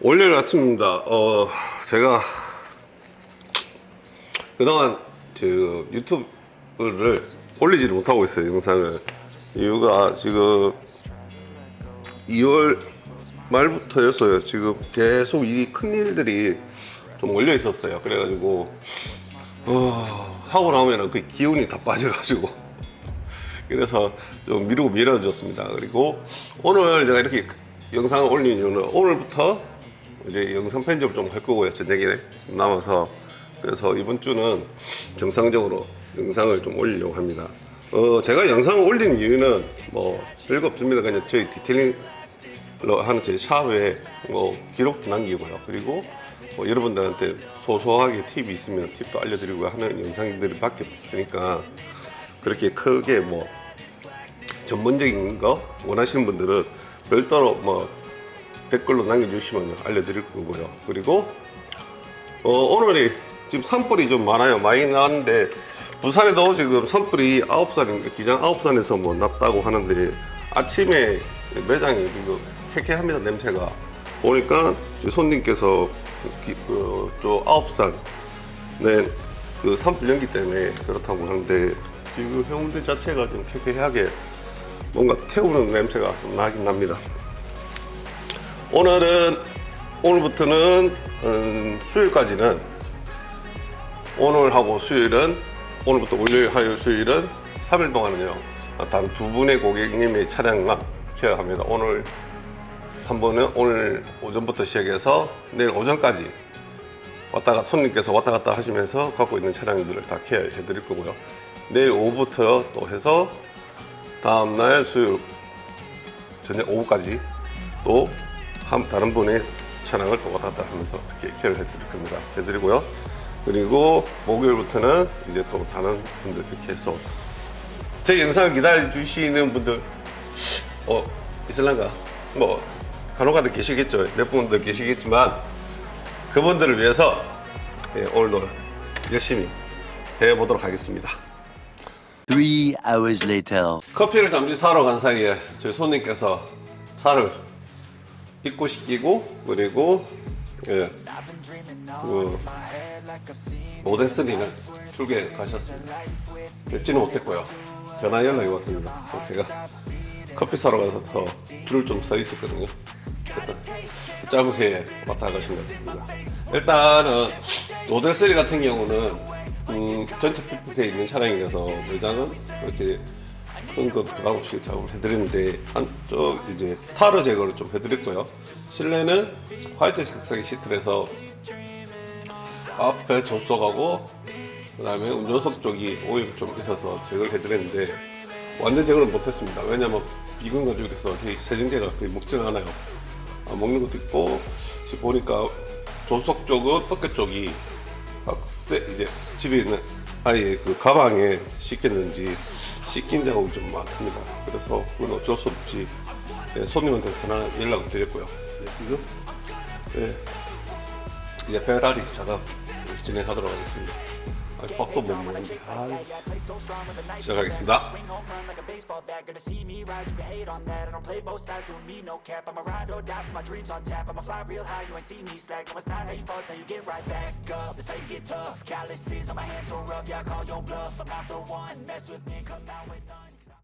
월요일 아침입니다. 어, 제가 그동안 그 유튜브를 올리지를 못하고 있어요, 영상을. 이유가 지금 2월 말부터였어요. 지금 계속 이큰 일들이 좀 몰려 있었어요. 그래가지고, 어, 하고 나면은 그 기운이 다 빠져가지고. 그래서 좀 미루고 미뤄졌습니다. 그리고 오늘 제가 이렇게 영상을 올린 이유는 오늘부터 이제 영상 편집 좀 할 거고요. 저녁에 남아서. 그래서 이번 주는 정상적으로 영상을 좀 올리려고 합니다. 어, 제가 영상을 올린 이유는 뭐 별거 없습니다. 그냥 저희 디테일링로 하는 제 샵에 뭐 기록도 남기고요. 그리고 뭐 여러분들한테 소소하게 팁이 있으면 팁도 알려드리고 하는 영상들이 밖에 없으니까 그렇게 크게 뭐 전문적인 거 원하시는 분들은 별도로 뭐 댓글로 남겨주시면 알려드릴 거고요. 그리고 어, 오늘이 지금 산불이 좀 많아요. 많이 나왔는데 부산에도 지금 산불이 9살인가 기장 9살에서 뭐 났다고 하는데 아침에 매장이 지금 쾌쾌합니다 냄새가 보니까 손님께서 기, 어, 저 9살 낸그 산불 연기 때문에 그렇다고 하는데 지금 해운대 자체가 좀 쾌쾌하게 뭔가 태우는 냄새가 좀 나긴 납니다. 오늘은 오늘부터는 음, 수요일까지는 오늘하고 수요일은 오늘부터 월요일, 화요일, 수요일은 3일 동안은요 단 두 분의 고객님의 차량만 케어합니다. 오늘 한 번은 오늘 오전부터 시작해서 내일 오전까지 왔다가 손님께서 왔다 갔다 하시면서 갖고 있는 차량들을 다 케어해 드릴 거고요. 내일 오후부터 또 해서 다음날 수요일 저녁 오후까지 또 한, 다른 분의 차량을 또 왔다 갔다 하면서 케어를 해드릴 겁니다. 해드리고요. 그리고 목요일부터는 이제 또 다른 분들 이렇게 해서 제 영상을 기다려 주시는 분들 어 있을란가 뭐 간혹가다 계시겠죠 몇 분들 계시겠지만 그분들을 위해서 예, 오늘도 열심히 해보도록 하겠습니다. Three hours later. 커피를 잠시 사러 간 사이에 저희 손님께서 차를 입고시키고 그리고 예, 그 모델 3를 출게 가셨습니다. 뵙지는 못했고요. 전화 연락이 왔습니다. 제가 커피 사러 가서 줄을 좀 서 있었거든요. 짧은 새에 왔다 가신 것 같습니다. 일단은 모델 3 같은 경우는 음, 전체 피부에 있는 차량이라서 매장은 그렇게 큰거 부담 없이 작업을 해드리는데 안쪽 이제 타르 제거를 좀 해드릴 거요. 실내는 화이트 색상의 시트라서 앞에 접속하고 그 다음에 운전석 쪽이 오일 좀 있어서 제거를 해드렸는데 완전 제거를 못했습니다. 왜냐면 비근 건조기라서 세정제가 거의 먹지는 않아요. 아, 먹는 것도 있고 지금 보니까 조석 쪽은 어깨 쪽이 박세 이제 집에 있는 아예 그 가방에 씻겼는지 씻긴 자국이 좀 많습니다. 그래서 그건 어쩔 수 없이 예, 손님한테 전화 연락을 드렸고요. 예, 지금 예, 이제 페라리 작업 진행하도록 하겠습니다. 아, 밥도 못 먹는데 아, 시작하겠습니다.